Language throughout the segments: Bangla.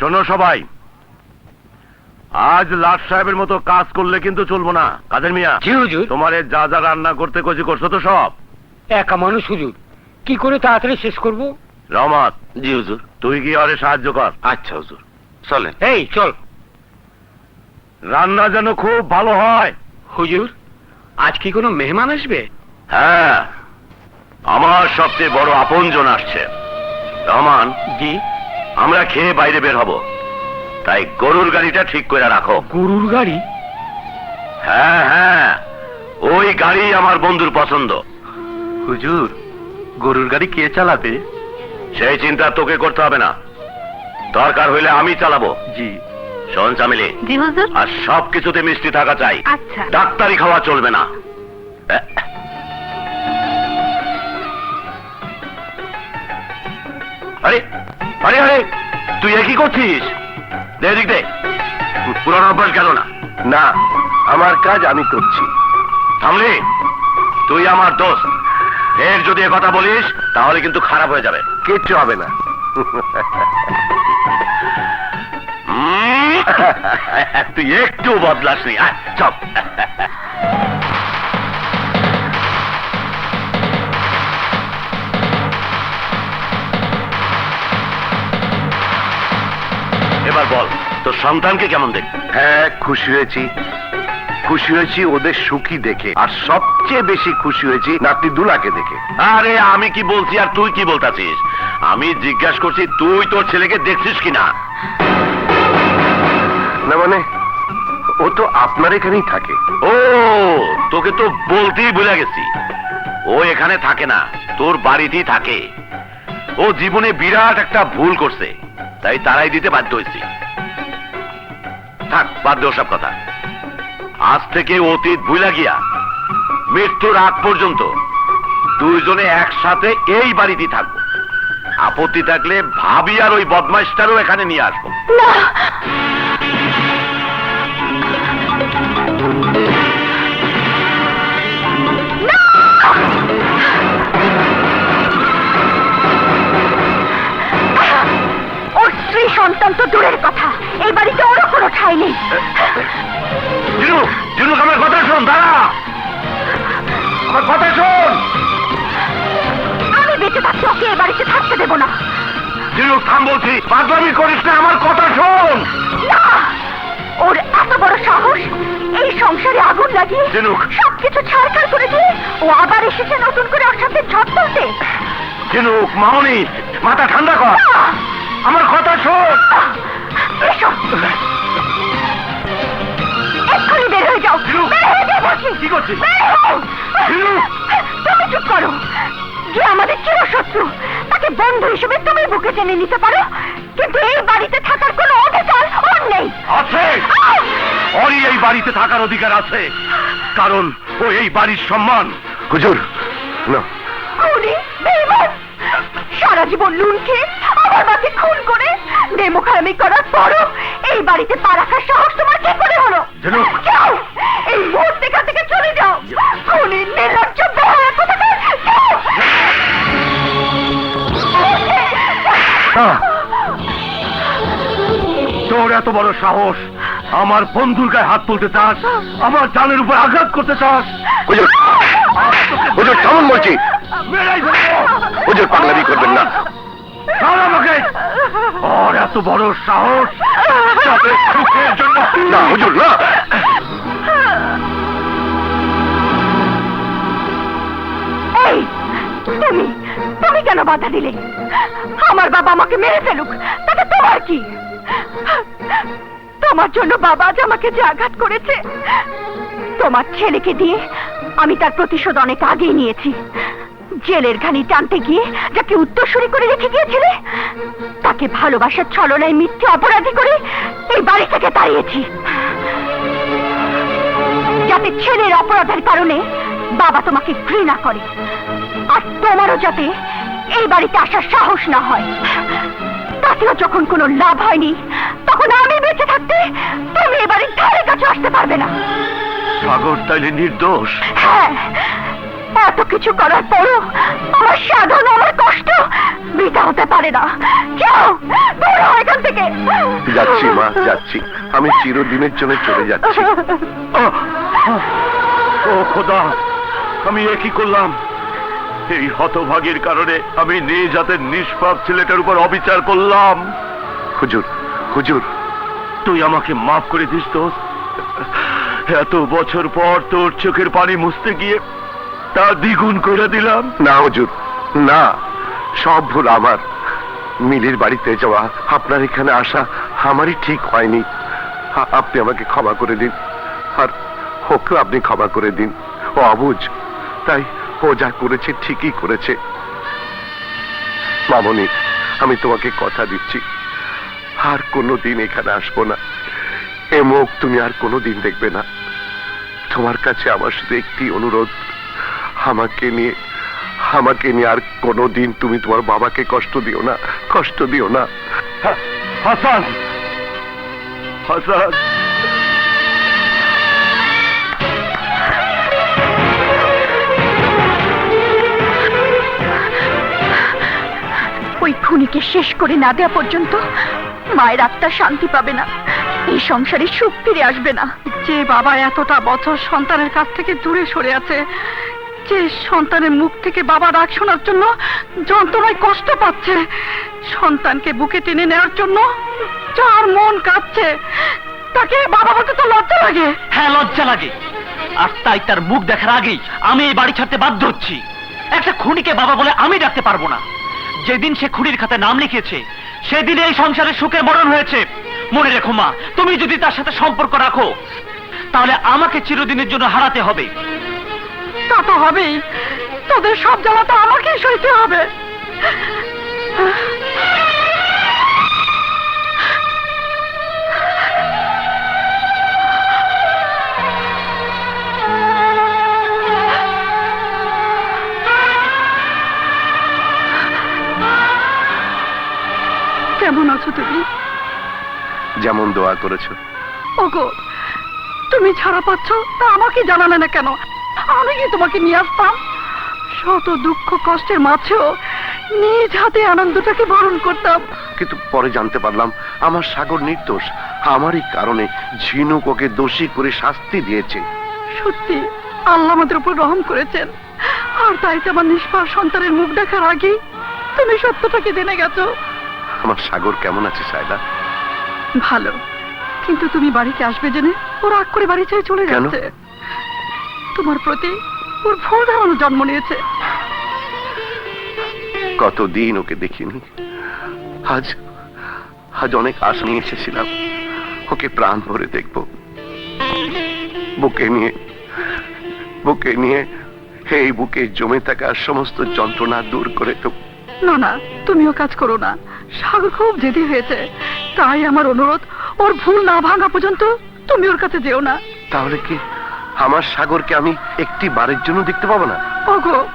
শোনো সবাই। আজ লাট সাহেবের মতো কাজ করলে কিন্তু চলবো না কাদের মিয়া। জি হুজুর। তোমার এ যা যা রান্না করতে কজি করছ তো সব? একা মানুষ হুজুর। কি করে তাড়াতাড়ি শেষ করব? রহমত। জি হুজুর। তুই কি আরে সাহায্য কর? আচ্ছা হুজুর। চলেন। এই চল। রান্না যেন খুব ভালো হয়। হুজুর আজ কি কোনো মেহমান আসবে? হ্যাঁ। আমার সবচেয়ে বড় আপনজন আসছে। রহমান। জি। আমরা খেয়ে বাইরে বের হব। তাই গরুর গাড়িটা ঠিক করে রাখো। গরুর গাড়ি? হ্যাঁ হ্যাঁ। ওই গাড়ি আমার বন্ধুর পছন্দ। হুজুর গরুর গাড়ি কে চালাবে? সেই চিন্তা তোকে করতে হবে না। দরকার হইলে আমি চালাবো। জি। শোন চামিলি। জি হুজুর। আর সব কিছুতে মিষ্টি থাকা চাই। আচ্ছা। ডাক্তারি খাওয়া চলবে না। আরে আরে আরে, তুই একই করছিস? দে এদিক দে। পুরানো অভ্যাস গেল না। না, আমার কাজ আমি করছি। থামলি, তুই আমার দোস্ত। এর যদি কথা বলিস, তাহলে কিন্তু খারাপ হয়ে যাবে। কিচ্ছু হবে না। তুই একটু বদলাস নি। চল। বল তোর সন্তানকে কেমন দেখ? হ্যাঁ খুশি হয়েছি। খুশি হয়েছি ওদের সুখী দেখে। আর সবচেয়ে বেশি খুশি হয়েছি নাতি দুলাকে দেখে। আরে আমি কি বলছি আর তুই কি বলতাছিস? আমি জিজ্ঞাসা করছি তুই তোর ছেলেকে দেখছিস কিনা? না মানে ও তো আপনার এখানেই থাকে। ও তোকে তো বলতেই ভুলে গেছি। ও এখানে থাকে না তোর বাড়িতেই থাকে। ও জীবনে বিরাট একটা ভুল করছে। তাই তারাই দিতে বাধ্য হয়েছি। থাক, বাদ সব কথা। আজ থেকে অতীত ভুলা গিয়া মৃত্যুর আগ পর্যন্ত দুইজনে একসাথে এই বাড়িতেই থাকব। আপত্তি থাকলে ভাবি আর ওই বদমাইশটারও এখানে নিয়ে আসব। ওর স্ত্রী সন্তান তো দূরের কথা। এই বাড়িতে ওরও কোনো ঠাই নেই। আমার কথা শোন দাঁড়া। আমার কথা শোন। আমি বেঁচে থাকতে ওকে এই বাড়িতে থাকতে দেবো না। জিনু থাম বলছি পাগলামি করিস না আমার কথা শোন। না! ওর এত বড় সাহস এই সংসারে আগুন লাগিয়ে জিনুক। সবকিছু ছাড়খাড় করে দিয়ে ও আবার এসেছে নতুন করে ওর সাথে ঝড় তুলতে। জিনু মামনি মাথা ঠান্ডা কর! আমার কথা শোন। এক্ষুনি বের হয়ে যাও। কি করছিস? তুমি চুপ করো। যে আমাদের চিরশত্রু তাকে বন্ধু হিসেবে তুমি বুকে টেনে নিতে পারো। কিন্তু এই বাড়িতে থাকার কোনো অধিকার ওর নেই। আছে! ওরই এই বাড়িতে থাকার অধিকার আছে। কারণ ও এই বাড়ির সম্মান। হুজুর না। বেঈমান। সারা জীবন লুন খেয়ে আমার মাকে খুন করে নেমুখারামি করার পরও এই বাড়িতে পা রাখার সাহস তোমার কি করে হলো? যাও! এই মুহূর্তে এখান থেকে চলে যাও! খুনি নির্লজ্জ বেহায়া কোথাকার? যাও! তোর এত বড় সাহস! আমার বন্ধুর গায়ে হাত তুলতে চাস? আমার জানের উপর আঘাত করতে চাস? হুজুর হুজুর থামুন বলছি। হুজুর পাগলামি করবেন না। ওর এত বড় সাহস না হুজুর না। তুমি তুমি কেন বাধা দিলে? আমার বাবা আমাকে মেরে ফেলুক তাতে তোমার কি? তোমার জন্য বাবা আজ আমাকে যে আঘাত করেছে তোমার ছেলেকে দিয়ে আমি তার প্রতিশোধ অনেক আগেই নিয়েছি। জেলের ঘানি টানতে গিয়ে যাকে উত্তরসূরি করে রেখে গিয়েছিলে? তাকে ভালোবাসার ছলনায় মিথ্যে অপরাধী করে এই বাড়ি থেকে তাড়িয়েছি। যাতে ছেলের অপরাধের কারণে বাবা তোমাকে ঘৃণা করে আর তোমারও যাতে এই বাড়িতে আসার সাহস না হয়। তাতেও যখন কোনো লাভ হয়নি তখন আমি বেঁচে থাকতে তুমি এ বাড়ির ধারে কাছে আসতে পারবে না। সাগর তাইলে নির্দোষ। হ্যাঁ এত কিছু করার পরও আমার সাধন আমার কষ্ট বৃথা হতে পারে না। যাও দূর হও এখান থেকে। যাচ্ছি মা যাচ্ছি। আমি চিরদিনের জন্য চলে যাচ্ছি। আহ! ও খোদা আমি এ কি করলাম? এই হতভাগীর কারণে আমি নিজ হাতের নিষ্পাপ ছেলেটার উপর অবিচার করলাম। হুজুর হুজুর। তুই আমাকে মাফ করে দিস দোস্ত। এত বছর পর তোর চোখের পানি মুছতে গিয়ে তা দ্বিগুণ করে দিলাম। না, হুজুর, না, সব ভুল আমার। মিলির বাড়িতে যাওয়া, আপনার এখানে আসা আমারই ঠিক হয়নি। আপনি আমাকে ক্ষমা করে দিন। আর ওকেও আপনি ক্ষমা করে দিন। ও অবুঝ, তাই ও যা করেছে ঠিকই করেছে। মামনি, আমি তোমাকে কথা দিচ্ছি। আর কোনো দিন এখানে আসব না। এ মুখ তুমি আর কোনো দিন দেখবে না। তোমার কাছে আমার শুধু একটি অনুরোধ। আমাকে নিয়ে আমাকে নিয়ে আর কোনোদিন তুমি তোমার বাবাকে কষ্ট দিও না কষ্ট দিও না। হা- হাসান! হাসান! ওই খুনিকে শেষ করে না দেওয়া পর্যন্ত মায়ের আত্মা শান্তি পাবে না। এই সংসারে সুখ ফিরে আসবে না। যে বাবা এতটা বছর সন্তানের কাছ থেকে দূরে সরে আছে যে সন্তানের মুখ থেকে বাবা ডাক শোনার জন্য যন্ত্রণায় কষ্ট পাচ্ছে, সন্তানকে বুকে টেনে নেওয়ার জন্য যার মন কাঁদছে তাকে বাবা বলতে তো লজ্জা লাগে। হ্যাঁ লজ্জা লাগে। আর তাই তার মুখ দেখার আগেই আমি এই বাড়ি ছাড়তে বাধ্য হচ্ছি। একটা খুনিকে বাবা বলে আমি ডাকতে পারব না। যেদিন সে খুনির খাতায় নাম লিখেছে সেদিন এই সংসারে সুখের মরণ হয়েছে। মনে রেখো মা, তুমি যদি তার সাথে সম্পর্ক রাখো, তাহলে আমাকে চিরদিনের জন্য হারাতে হবে। তা তো হবেই। তোদের সব জ্বালা তো আমাকেই সইতে হবে। কেমন আছো তুমি? যেমন দোয়া করেছ। ওগো তুমি ছাড়া পাচ্ছ তা আমাকে জানালে না কেন? আমি কি তোমাকে নিয়ে আসতাম? শত দুঃখ কষ্টের মাঝেও নিজ হাতে আনন্দটাকে বরণ করতাম। কিন্তু পরে জানতে পারলাম আমার সাগর নির্দোষ। আমারই কারণে ঝিনুক ওকে দোষী করে শাস্তি দিয়েছে। সত্যি আল্লাহ আমাদের উপর রহম করেছেন। আর তাই তো আমার নিষ্পাপ সন্তানের মুখ দেখার আগেই তুমি সত্যটাকে জেনে গেছো। আমার সাগর কেমন আছে সায়দা ভালো। কিন্তু তুমি বাড়িতে আসবে জেনে ও রাগ করে বাড়ি ছেড়ে চলে কেন? তোমার প্রতি ওর ভুল ধারণা জন্ম নিয়েছে। কতদিন ওকে দেখিনি। আজ আজ অনেক আশা নিয়ে এসেছিলাম। ওকে প্রাণ ভরে দেখব। বুকে নিয়ে বুকে নিয়ে এই বুকে জমে থাকা সমস্ত যন্ত্রণা দূর করে দেব। না না তুমিও কাজ করো না। সাগর খুব জেদি হয়েছে। তাই আমার অনুরোধ ওর ভুল না ভাঙা পর্যন্ত তুমি ওর কাছে যেও না। তাহলে কি আমার সাগরকে আমি একটি বারের জন্য দেখতে পাবো না। ওগো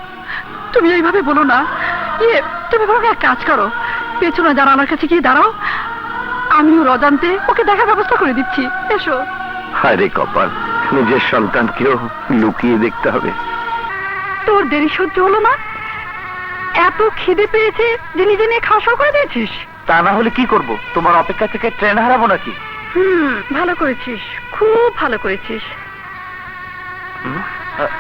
তুমি এইভাবে বলো না। ইয়ে তুমি বরং এক কাজ করো। পেছনে জানালার কাছে গিয়ে দাঁড়াও আমিও রজান্তে ওকে দেখার ব্যবস্থা করে দিচ্ছি। এসো। হায় রে কপাল নিজের সন্তানকেও লুকিয়ে দেখতে হবে। তোর দেরি সহ্য হলো না? এত খিদে পেয়েছে যে নিজে নিয়ে খাওয়া করে দিয়েছিস। তা না হলে কি করব? তোমার অপেক্ষা থেকে ট্রেন হারাবো নাকি? হুম ভালো করেছিস খুব ভালো করেছিস। হুম? আ-